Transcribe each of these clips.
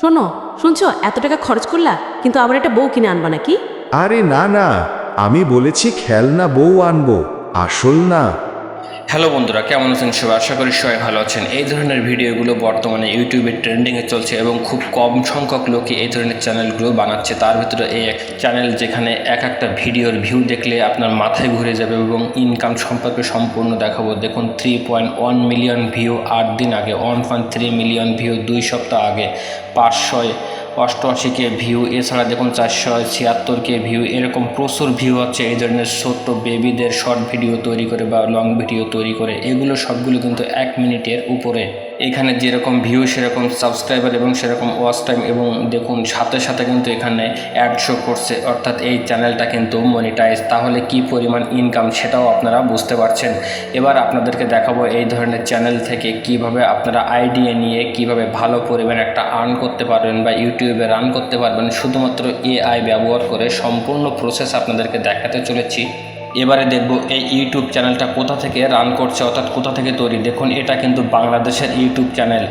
শোনো, শুনছো? এত টাকা খরচ করলা, কিন্তু আবার একটা বউ কিনে আনবা নাকি? আরে না না, আমি বলেছি খেলনা বউ আনব, আসল না। হ্যালো বন্ধুরা, কেমন আছেন সবাই? আশা করি সবাই ভালো আছেন। এই ধরনের ভিডিওগুলো বর্তমানে ইউটিউবে ট্রেন্ডিংয়ে চলছে এবং খুব কম সংখ্যক লোকই এই ধরনের চ্যানেলগুলো বানাচ্ছে। তার ভিতরে এই এক চ্যানেল যেখানে এক একটা ভিডিওর ভিউ দেখলে আপনার মাথায় ঘুরে যাবে এবং ইনকাম সম্পর্কে সম্পূর্ণ দেখাবো। দেখুন three point one million view আট দিন আগে one point three million view দুই সপ্তাহ আগে পাঁচশো অষ্টআশি কে ভিউ এছাড়া দেখুন চারশো ছিয়াত্তর কে ভিউ এরকম প্রচুর ভিউ হচ্ছে এই ধরনের ছোট্ট বেবিদের শর্ট ভিডিও তৈরি করে বা লং ভিডিও তৈরি করে। এগুলো সবগুলো কিন্তু এক মিনিটের উপরে। এখানে যেরকম ভিউ সেরকম সাবস্ক্রাইবার এবং সেরকম ওয়াচ টাইম এবং দেখুন, সাথে সাথে কিন্তু এখানে অ্যাড শো করছে। অর্থাৎ এই চ্যানেলটা কিন্তু মনিটাইজ তাহলে কি পরিমাণ ইনকাম সেটাও আপনারা বুঝতে পারছেন। এবার আপনাদেরকে দেখাবো এই ধরনের চ্যানেল থেকে কীভাবে আপনারা আইডিয়া নিয়ে কীভাবে ভালো পরিমাণ একটা আর্ন করতে পারবেন বা ইউটিউবে রান করতে পারবেন। শুধুমাত্র এআই ব্যবহার করে সম্পূর্ণ প্রসেস আপনাদেরকে দেখাতে চলেছি। এবারে দেখব এই ইউটিউব চ্যানেলটা কোথা থেকে রান করছে, অর্থাৎ কোথা থেকে তৈরি। দেখুন, এটা কিন্তু বাংলাদেশের ইউটিউব চ্যানেল।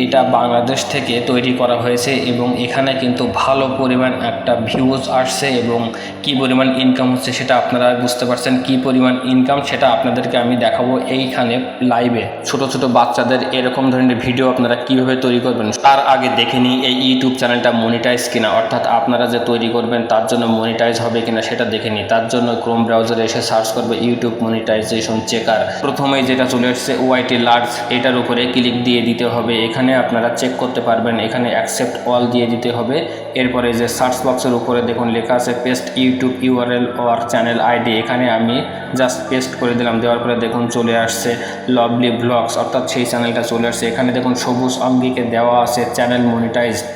এটা বাংলাদেশ থেকে তৈরি করা হয়েছে এবং এখানে কিন্তু ভালো পরিমাণ একটা ভিউজ আসছে এবং কি পরিমাণ ইনকাম হচ্ছে সেটা আপনারা বুঝতে পারছেন। কি পরিমাণ ইনকাম সেটা আপনাদেরকে আমি দেখাবো এইখানে লাইভে ছোট ছোট বাচ্চাদের এরকম ধরনের ভিডিও আপনারা কীভাবে তৈরি করবেন, তার আগে দেখে নিই এই ইউটিউব চ্যানেলটা মনিটাইজ কিনা। অর্থাৎ আপনারা যে তৈরি করবেন, তার জন্য মনিটাইজ হবে কিনা সেটা দেখে নিই তার জন্য ক্রোম ব্রাউজারে এসে সার্চ করবে ইউটিউব মনিটাইজেশন চেকার প্রথমেই যেটা চলে এসছে ওয়াইটি লার্জ এটার উপরে ক্লিক দিয়ে দিতে হবে। এখানে আপনারা চেক করতে পারবেন, এখানে অ্যাকসেপ্ট অল দিয়ে দিতে হবে। এরপরে যে সার্চ বক্সের উপরে দেখুন লেখা আছে পেস্ট ইউটিউব ইউআরএল ওর চ্যানেল আইডি এখানে আমি জাস্ট পেস্ট করে দিলাম, দেওয়ার পরে দেখুন চলে আসছে লভলি ব্লগস অর্থাৎ সেই চ্যানেলটা চলে আসছে। এখানে দেখুন সবুজ অঙ্গিকে দেওয়া আছে চ্যানেল মনিটাইজড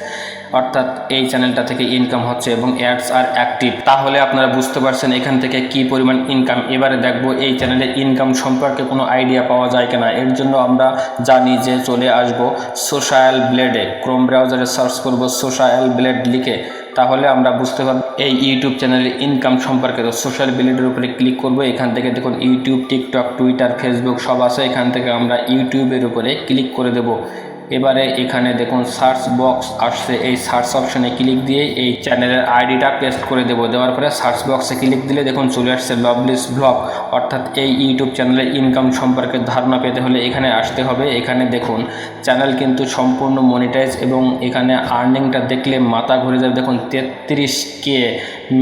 অর্থাৎ এই চ্যানেলটা থেকে ইনকাম হচ্ছে এবং অ্যাডস আর অ্যাক্টিভ তাহলে আপনারা বুঝতে পারছেন এখান থেকে কি পরিমাণ ইনকাম এবারে দেখব এই চ্যানেলে ইনকাম সম্পর্কে কোনো আইডিয়া পাওয়া যায় কিনা। এর জন্য আমরা জানি যে চলে আসব সোশ্যাল ব্লেডে ক্রোম ব্রাউজারে সার্চ করব সোশ্যাল ব্লেড লিখে। তাহলে আমরা বুঝতে পারব এই ইউটিউব চ্যানেলের ইনকাম সম্পর্কে। তো সোশ্যাল ব্লেডের উপরে ক্লিক করব। এখান থেকে দেখুন ইউটিউব টিকটক টুইটার ফেসবুক সব আছে। এখান থেকে আমরা ইউটিউবের উপরে ক্লিক করে দেব। এবারে এখানে দেখুন সার্চ বক্স আসছে। এই সার্চ অপশনে ক্লিক দিয়ে এই চ্যানেলের আইডিটা পেস্ট করে দেবো। দেওয়ার পরে সার্চ বক্সে ক্লিক দিলে দেখুন চলে আসছে লভলিস ব্লগ অর্থাৎ এই ইউটিউব চ্যানেলের ইনকাম সম্পর্কে ধারণা পেতে হলে এখানে আসতে হবে। এখানে দেখুন, চ্যানেল কিন্তু সম্পূর্ণ মনিটাইজ এবং এখানে আর্নিংটা দেখলে মাথা ঘুরে যাবে। দেখুন তেত্রিশ কে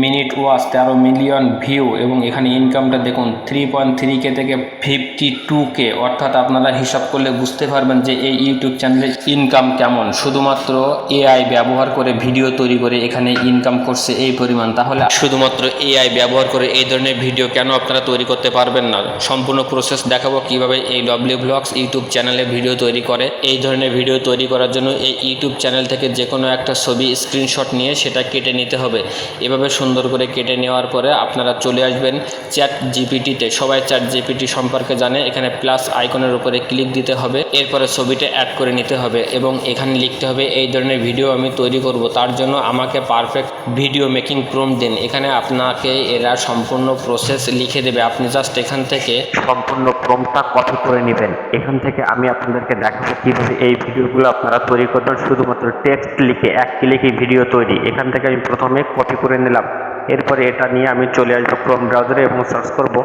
মিনিট ওয়াচ তেরো মিলিয়ন ভিউ এবং এখানে ইনকামটা দেখুন থ্রি পয়েন্ট থ্রি কে থেকে ফিফটি টু কে অর্থাৎ আপনারা হিসাব করলে বুঝতে পারবেন যে এই ইউটিউব চ্যানেলের ইনকাম কেমন। শুধুমাত্র এআই ব্যবহার করে ভিডিও তৈরি করে এখানে ইনকাম করছে এই পরিমাণ। তাহলে শুধুমাত্র এআই ব্যবহার করে এই ধরনের ভিডিও কেন আপনারা তৈরি করতে পারবেন না? সম্পূর্ণ প্রসেস দেখাবো কীভাবে এই ডব্লিউ ব্লগস ইউটিউব চ্যানেলে ভিডিও তৈরি করে। এই ধরনের ভিডিও তৈরি করার জন্য এই ইউটিউব চ্যানেল থেকে যে কোনো একটা ছবি স্ক্রিনশট নিয়ে সেটা কেটে নিতে হবে। এভাবে সুন্দর করে কেটে নেওয়ার পরে আপনারা চলে আসবেন চ্যাট জিপিটিতে। সবাই চ্যাট জিপিটি সম্পর্কে জানে, এখানে প্লাস আইকনের উপরে ক্লিক দিতে হবে, এরপরে ছবিটা অ্যাড করে নিতে হবে এবং এখানে লিখতে হবে, এই ধরনের ভিডিও আমি তৈরি করব, তার জন্য আমাকে পারফেক্ট ভিডিও মেকিং প্রম দিন। এখানে আপনাকে এরা সম্পূর্ণ প্রসেস লিখে দেবে। আপনি জাস্ট এখান থেকে সম্পূর্ণ ক্রমটা কপি করে নেবেন। এখান থেকে আমি আপনাদেরকে দেখাবো কীভাবে এই ভিডিওগুলো আপনারা তৈরি করবেন। শুধুমাত্র টেক্সট লিখে, এক ক্লিকে ভিডিও তৈরি। এখান থেকে আমি প্রথমে কপি করে নিলাম। এরপরে এটা নিয়ে আমি চলে আসব ক্রোম ব্রাউজারে এবং সার্চ করব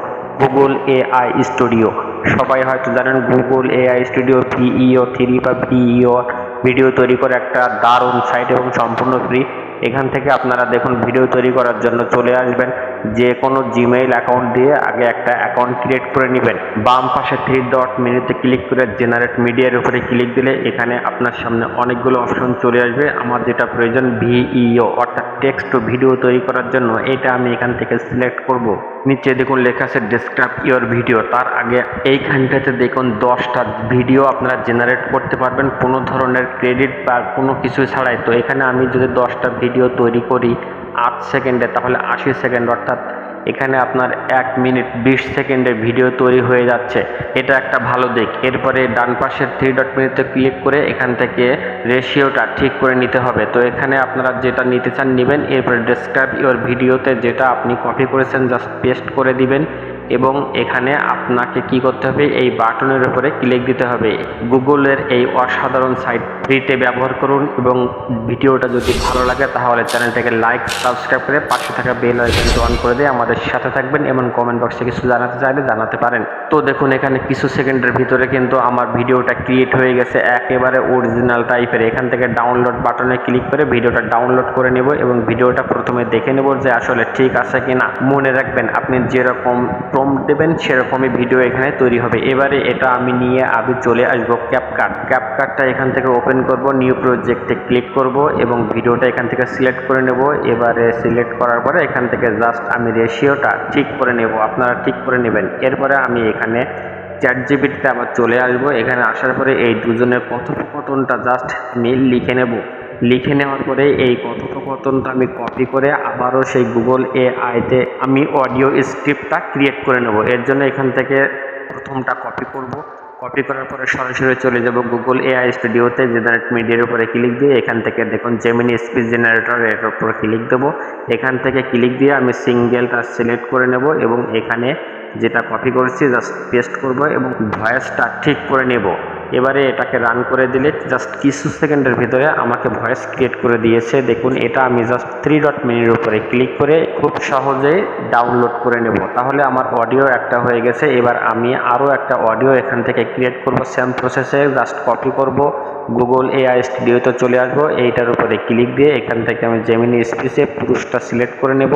গুগল এআই স্টুডিও সবাই হয়তো জানেন Google AI studio Veo three বা ভিইও ভিডিও তৈরি করে একটা দারুণ সাইট এবং সম্পূর্ণ ফ্রি এখান থেকে আপনারা দেখুন ভিডিও তৈরি করার জন্য চলে আসবেন। যে কোনো জিমেইল অ্যাকাউন্ট দিয়ে আগে একটা অ্যাকাউন্ট ক্রিয়েট করে নেবেন। বাম পাশে থ্রি ডট মেনুতে ক্লিক করে জেনারেট মিডিয়ার উপরে ক্লিক দিলে এখানে আপনার সামনে অনেকগুলো অপশন চলে আসবে। আমার যেটা প্রয়োজন ভিইও অর্থাৎ টেক্সট টু ভিডিও তৈরি করার জন্য, এটা আমি এখান থেকে সিলেক্ট করব। নিচে দেখুন লেখা আছে ডেসক্রাইব ইওর ভিডিও তার আগে এইখানটাতে দেখুন দশটা ভিডিও আপনারা জেনারেট করতে পারবেন, কোনো ধরনের ক্রেডিট বা কোনো কিছু ছাড়াই। তো এখানে আমি যদি দশটা ভিডিও তৈরি করি আট সেকেন্ডে, তাহলে আশি সেকেন্ড, অর্থাৎ এখানে আপনার এক মিনিট বিশ সেকেন্ডে ভিডিও তৈরি হয়ে যাচ্ছে। এটা একটা ভালো দিক। এরপরে ডান পাশের থ্রি ডট মিনিটে ক্লিক করে এখান থেকে রেশিওটা ঠিক করে নিতে হবে। তো এখানে আপনারা যেটা নিতে চান নেবেন। এরপরে ডেসক্রাইব ইওর ভিডিওতে যেটা আপনি কপি করেছেন জাস্ট পেস্ট করে দিবেন। এবং এখানে আপনাকে কি করতে হবে? এই বাটনের উপরে ক্লিক দিতে হবে। গুগলের এই অসাধারণ সাইট ফ্রিতে ব্যবহার করুন এবং ভিডিওটা যদি ভালো লাগে তাহলে চ্যানেলটাকে লাইক সাবস্ক্রাইব করে পাশে থাকা বেল আইকনটি অন করে দিয়ে আমাদের সাথে থাকবেন এবং কমেন্ট বক্সে কিছু জানাতে চাইলে জানাতে পারেন। তো দেখুন, এখানে কিছু সেকেন্ডের ভিতরে কিন্তু আমার ভিডিওটা ক্রিয়েট হয়ে গেছে একেবারে অরিজিনাল টাইপের এখান থেকে ডাউনলোড বাটনে ক্লিক করে ভিডিওটা ডাউনলোড করে নেব এবং ভিডিওটা প্রথমে দেখে নেব যে আসলে ঠিক আছে কিনা। মনে রাখবেন, আপনি যেরকম প্রম দেবেন, সেরকমই ভিডিও এখানে তৈরি হবে। এবারে এটা আমি নিয়ে আমি চলে আসব ক্যাপকাট ক্যাপকাটটা এখান থেকে ওপেন করব নিউ প্রজেক্টে ক্লিক করব এবং ভিডিওটা এখান থেকে সিলেক্ট করে নেব। এবারে সিলেক্ট করার পরে এখান থেকে জাস্ট আমি রেশিওটা ঠিক করে নেব, আপনারা ঠিক করে নেবেন। এরপরে আমি এখানে চ্যাট জিবিটিতে আবার চলে আসব। এখানে আসার পরে এই দুজনের কথোপকথনটা জাস্ট আমি লিখে নেব। লিখে নেওয়ার পরে এই কথোপকথনটা আমি কপি করে আবারও সেই গুগল এ আইতে আমি অডিও স্ক্রিপ্টটা ক্রিয়েট করে নেব। এর জন্য এখান থেকে প্রথমটা কপি করব। কপি করার পরে সরাসরি চলে যাব গুগল এআই স্টুডিওতে জেনারেট মিডিয়ার উপরে ক্লিক দিয়ে এখান থেকে দেখুন জেমিনি স্পিচ জেনারেটর এর উপরে ক্লিক দেবো। এখান থেকে ক্লিক দিয়ে আমি সিঙ্গেলটা সিলেক্ট করে নেব এবং এখানে যেটা কপি করেছি জাস্ট পেস্ট করব এবং ভয়েসটা ঠিক করে নেব। এবারে এটাকে রান করে দিলে জাস্ট কিছু সেকেন্ডের ভিতরে আমাকে ভয়েস ক্রিয়েট করে দিয়েছে। দেখুন, এটা আমি জাস্ট থ্রি ডট মিনির উপরে ক্লিক করে খুব সহজেই ডাউনলোড করে নেব। তাহলে আমার অডিও একটা হয়ে গেছে। এবার আমি আরও একটা অডিও এখান থেকে ক্রিয়েট করব। সেম প্রসেসে জাস্ট কপি করব। গুগল এআই স্টুডিওতে চলে আসব। এইটার উপরে ক্লিক দিয়ে এখান থেকে আমি জেমিনি স্পিচে পুরুষটা সিলেক্ট করে নেব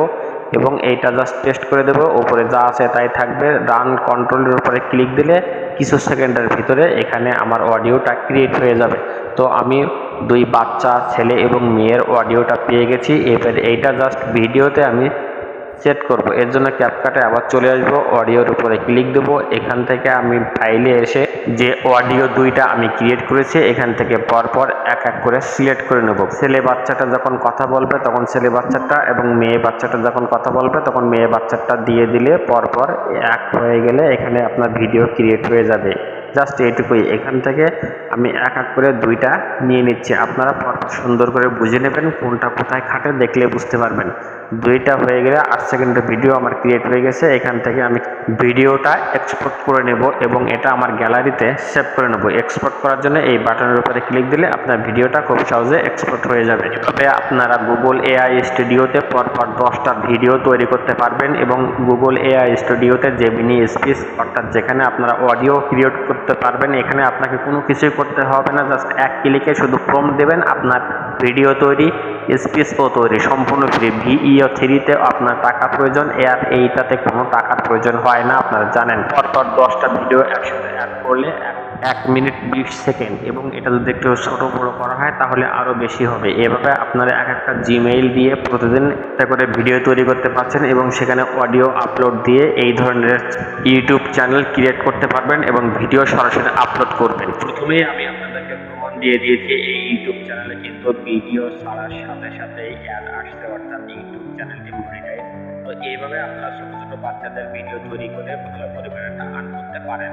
এবং এইটা জাস্ট পেস্ট করে দেবো। ওপরে যা আছে তাই থাকবে। রান কন্ট্রোলের উপরে ক্লিক দিলে কিছু সেকেন্ডের ভিতরে এখানে আমার অডিওটা ক্রিয়েট হয়ে যাবে। তো আমি দুই বাচ্চা, ছেলে এবং মেয়ের অডিওটা পেয়ে গেছি। এবার এইটা জাস্ট ভিডিওতে আমি সেট করব। এর জন্য ক্যাপকাটে আবার চলে আসব অডিওর উপরে ক্লিক দেবো। এখান থেকে আমি ফাইলে এসে যে অডিও দুইটা আমি ক্রিয়েট করেছি, এখান থেকে পরপর এক এক করে সিলেক্ট করে নেব। ছেলে বাচ্চাটা যখন কথা বলবে, তখন ছেলে বাচ্চাটা এবং মেয়ে বাচ্চাটা যখন কথা বলবে, তখন মেয়ে বাচ্চাটা দিয়ে দিলে পরপর এক হয়ে গেলে এখানে আপনার ভিডিও ক্রিয়েট হয়ে যাবে। জাস্ট এইটুকুই। এখান থেকে আমি এক এক করে দুইটা নিয়ে নিচ্ছি। আপনারা পরপর সুন্দর করে বুঝে নেবেন কোনটা কোথায় খাটে, দেখলে বুঝতে পারবেন। দুইটা হয়ে গেলে আট সেকেন্ডের ভিডিও আমার ক্রিয়েট হয়ে গেছে। এখান থেকে আমি ভিডিওটা এক্সপোর্ট করে নেব এবং এটা আমার গ্যালারিতে সেভ করে নেব। এক্সপোর্ট করার জন্য এই বাটনের উপরে ক্লিক দিলে আপনার ভিডিওটা খুব সহজে এক্সপোর্ট হয়ে যাবে। এভাবে আপনারা গুগল এআই স্টুডিওতে পরপর দশটা ভিডিও তৈরি করতে পারবেন এবং গুগল এআই স্টুডিওতে জেমিনি স্পিচ অর্থাৎ যেখানে আপনারা অডিও ক্রিয়েট করতে পারবেন, এখানে আপনাকে কোনো কিছুই করতে হবে না। জাস্ট এক ক্লিকে শুধু প্রম দেবেন, আপনার ভিডিও তৈরি স্পিচও তৈরি। সম্পূর্ণ ফ্রি ভিইও থ্রিতে আপনার টাকা প্রয়োজন। এর এইটাতে কোনো টাকার প্রয়োজন হয় না, আপনারা জানেন। পরপর দশটা ভিডিও একসাথে অ্যাড করলে এক- এক মিনিট বিশ সেকেন্ড। এবং এটা যদি একটু ছোটো বড়ো করা হয়, তাহলে আরও বেশি হবে। এভাবে আপনারা এক একটা জিমেইল দিয়ে প্রতিদিন একটা করে ভিডিও তৈরি করতে পারছেন এবং সেখানে অডিও আপলোড দিয়ে এই ধরনের ইউটিউব চ্যানেল ক্রিয়েট করতে পারবেন এবং ভিডিও সরাসরি আপলোড করবেন। প্রথমেই আমি আপনাদেরকে প্রমাণ দিয়ে দিয়েছি এই ইউটিউব চ্যানেলে কিন্তু ভিডিও ছাড়ার সাথে সাথে অ্যাড আসছে, অর্থাৎ ইউটিউব চ্যানেলটি মনিটাইজ তো এইভাবে আপনারা ছোটো ছোটো বাচ্চাদের ভিডিও তৈরি করে পরিমাণে টাকা আর্ন করতে পারেন।